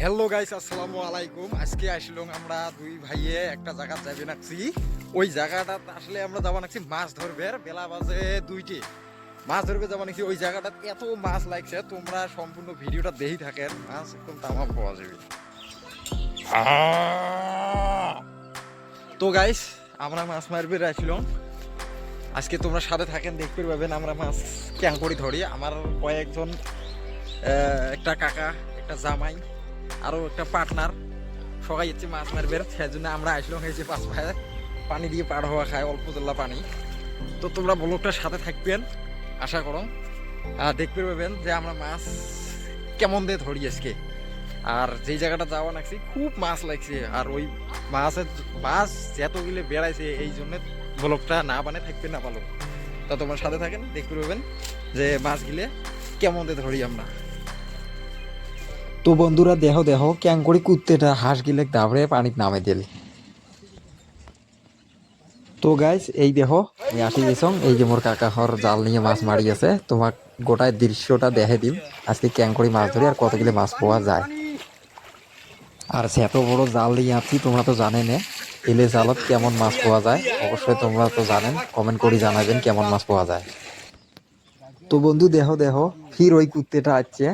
Hello guys আসসালামু আলাইকুম। আজকে আসলাম আমরা দুই ভাইয়ে একটা জায়গা যাবে নাকছি ওই জায়গাটা আসলে আমরা যাব নাকছি মাছ ধরবে বেলা বাজে দুইটি। মাছ ধরবে যাব নাকি ওই জায়গাটা এত মাছ লাগছে, তোমরা সম্পূর্ণ ভিডিওটা দেখি থাকেন, মাছ একদম তামাম পাওয়া যাবে! তো গাইস আমরা মাছ মারবে আসলাম আজকে তোমরা সাথে থাকেন, দেখতে পাবেন আমরা মাছ ক্যাং করে ধরি। আমার কয়েকজন একটা কাকা, একটা জামাই আরও একটা পার্টনার সবাই হচ্ছে মাছ মারবে। সেই জন্য আমরা আসলাম হয়েছে পাঁচ ভাই। পানি দিয়ে পার হওয়া খায়, অল্প জল্লা পানি। তো তোমরা ব্লগটার সাথে থাকবেন, আশা করো। দেখতে পাবেন যে আমরা মাছ কেমন দিয়ে ধরি আজকে। আর যেই জায়গাটা যাওয়া লাগছে, খুব মাছ লাগছে। আর ওই মাছের মাছ যতগুলো বেড়াইছে, এই জন্য ব্লগটা না বানে থাকবে না ভালো। তা তোমার সাথে থাকেন, দেখতে পাবেন যে মাছগুলো কেমন দিয়ে ধরি আমরা। তো বন্ধুরা দেহ দেহ ক্যাং করে কুত্তেটা হাঁস গিলে দাবড়ে পানিত নামে দিল। তো গাইস এই দেহ আসি গেছং, এই যে মোর কাকা হর জাল নিয়ে মাছ মারি আছে, তোমাক গোটায় দৃশ্যটা দেখে দিম, আজকে ক্যাং করে মাছ ধরি আর কতগুলো মাছ পাওয়া যায়। আর সে এত বড় জাল নিয়ে আছি, তোমরা তো জানেন এলে জালত কেমন মাছ পাওয়া যায়, অবশ্যই তোমরা তো জানেন কমেন্ট করে জানাবেন কেমন মাছ পাওয়া যায়। তো বন্ধু দেহ দেহ ফির ওই কুত্তেটা আসছে।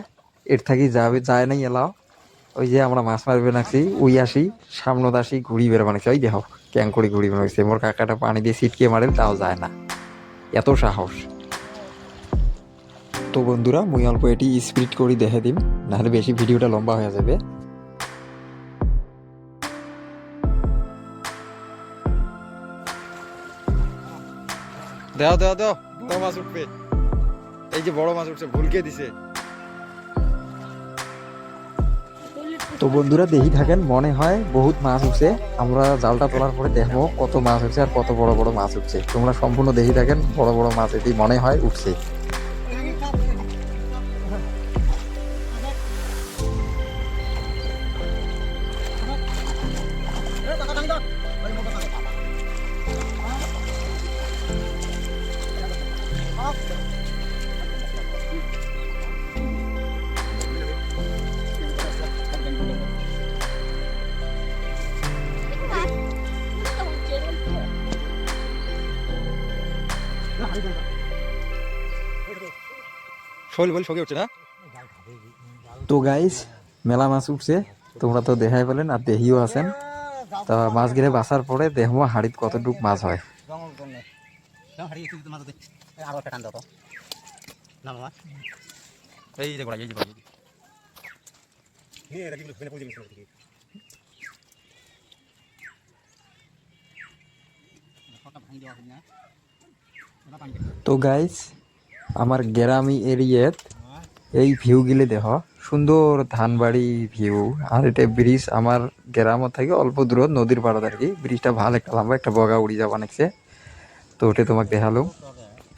এর থাকি যাবে, যায় নাই এলাও। ওই যে আমরা মাছ মারবে নাকছি ওই আসি, সামনত আসি, ঘুড়ি বের বানাইছে ওই দেখো ক্যাং করে ঘুড়ি বানাইছে মোর কাকাটা পানি দিয়ে ছিটকে মারে, তাও যায় না। এত সাহস। তো বন্ধুরা, মুই অল্প এটি স্পিড করি দেখে দিম, নাহলে বেশি ভিডিওটা লম্বা হয়ে যাবে। দেও দেও দেও, বড় মাছ উঠবে। এই যে বড় মাছ উঠছে, ভুলকে দিছে। তো বন্ধুরা দেখি থাকেন, মনে হয় বহুত মাছ উঠছে। আমরা জালটা তোলার পরে দেখব কত মাছ উঠছে আর কত বড় বড় মাছ উঠছে। তোমরা সম্পূর্ণ দেখি থাকেন, বড় বড় মাছ এটি মনে হয় উঠছে। শৈল বল সঙ্গে উঠছে না? তো গাইস মেলা মাছ উঠছে। তোমরা তো দেখাই পেলেন আর দেহিও আছেন। তা মাছ গিরে বাসার পরে দেখব হাড়িত কতটুক মাছ হয়। এই যে এই যে ভাঙি দেওয়া হবে না তো গাইস আমার গ্রামি এরিয়াত এই ভিউ গিলে দেখ সুন্দর ধানবাড়ি ভিউ আর এটা ব্রিজ আমার গ্রামত থেকে অল্প দূরত, নদীর পাড়ত আর কি ব্রিজটা ভালো একটা লম্বা, একটা বগা উড়ি যাওয়া নাকছে তো ওটা তোমাকে দেখাল।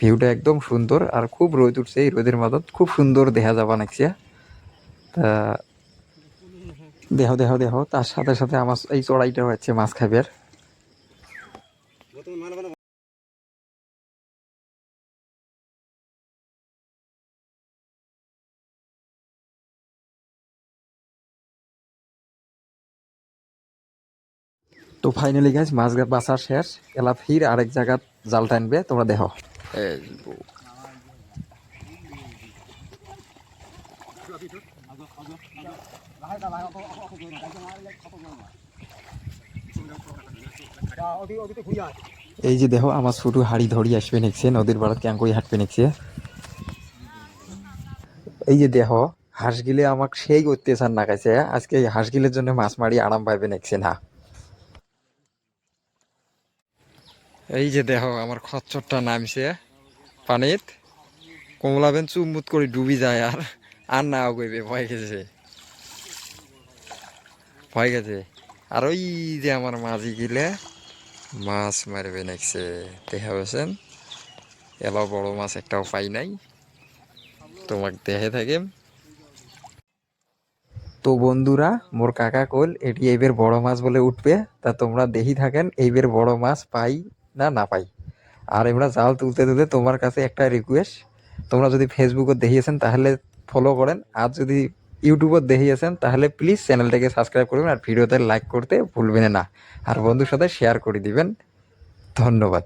ভিউটা একদম সুন্দর আর খুব রোদ উঠছে, এই রোদের মাঝত খুব সুন্দর দেখা যাবা নাকছে তা দেহ দেহ দেহ, তার সাথে সাথে আমার এই চড়াইটা হচ্ছে মাছ খাবার তো ফাইনালি গাইস মাছ বাছার শেষ। এলা ফির আরেক জায়গাত জাল টানবে, তোমরা দেখো। এই যে দেখো, আমার ছোট হাড়ি ধরি আসবে নেকছে নদীর পাড়াত ক্যাং করে হাঁটবে নেকছে এই যে দেখো, হাঁস গিলে আমাকে সেই অত্যাচার নাখাইছে আজকে এই হাঁস গিলের জন্য মাছ মারি আরাম পাইবে নেকছে না। এই যে দেখো, আমার খচ্চরটা নামছে। পানিত, কমলা বেন চুমুত করে ডুবি যায় আর আর না গইবে, ভয় গেছে। ভয় গেছে। আর ওই যে আমার মাঝি গিলে, মাছ মারবে নেকছে। দেখা পেয়েছেন এলা বড় মাছ একটাও পাই নাই। তোমাকে দেখে থাকে তো বন্ধুরা, মোর কাকা কল এটি এইবার বড় মাছ বলে উঠবে। তা তোমরা দেখি থাকেন, এইবার বড় মাছ পাই না না পাই। আর এবার জাল তুলতে তুলতে তোমার কাছে একটা রিকোয়েস্ট তোমরা যদি ফেসবুকও দেখিয়েছেন তাহলে ফলো করেন। আর যদি ইউটিউবও দেখিয়েছেন তাহলে প্লিজ চ্যানেলটাকে সাবস্ক্রাইব করবেন আর ভিডিওতে লাইক করতে ভুলবেন না। আর বন্ধুর সাথে শেয়ার করে দিবেন। ধন্যবাদ।